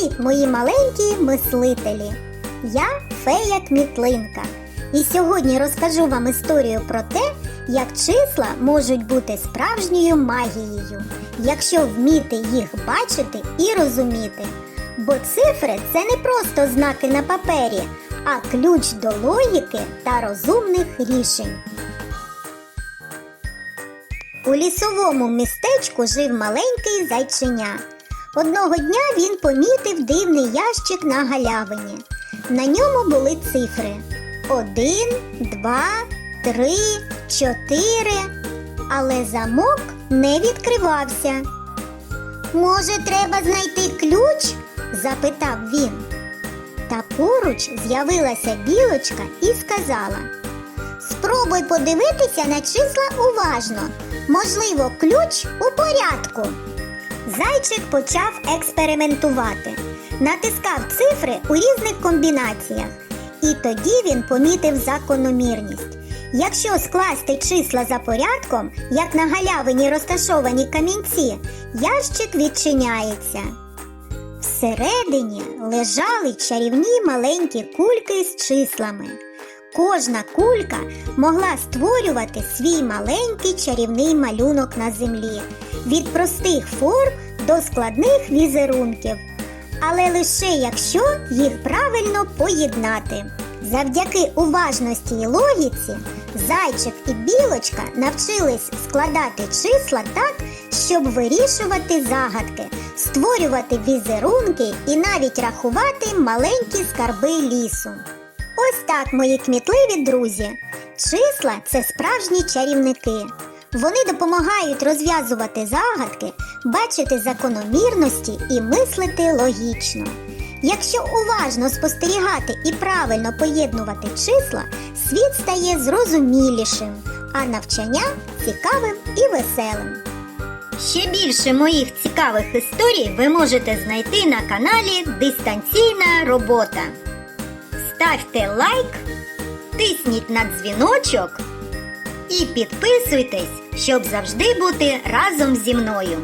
Привіт, мої маленькі мислителі! Я фея Кмітлинка. І сьогодні розкажу вам історію про те, як числа можуть бути справжньою магією, якщо вміти їх бачити і розуміти. Бо цифри це не просто знаки на папері, а ключ до логіки та розумних рішень. У лісовому містечку жив маленький зайченя. Одного дня він помітив дивний ящик на галявині. На ньому були цифри: один, два, три, чотири. Але замок не відкривався. Може, треба знайти ключ? запитав він. Та поруч з'явилася білочка і сказала: Спробуй подивитися на числа уважно. Можливо, ключ у порядку. Зайчик почав експериментувати, натискав цифри у різних комбінаціях, і тоді він помітив закономірність. Якщо скласти числа за порядком, як на галявині розташовані камінці, ящик відчиняється. Всередині лежали чарівні маленькі кульки з числами. Кожна кулька могла створювати свій маленький чарівний малюнок на землі від простих форм до складних візерунків, але лише якщо їх правильно поєднати. Завдяки уважності і логіці зайчик і білочка навчились складати числа так, щоб вирішувати загадки, створювати візерунки і навіть рахувати маленькі скарби лісу. Ось так, мої кмітливі друзі. Числа це справжні чарівники. Вони допомагають розв'язувати загадки, бачити закономірності і мислити логічно. Якщо уважно спостерігати і правильно поєднувати числа, світ стає зрозумілішим, а навчання цікавим і веселим. Ще більше моїх цікавих історій ви можете знайти на каналі Дистанційна робота. Ставте лайк, тисніть на дзвіночок і підписуйтесь, щоб завжди бути разом зі мною.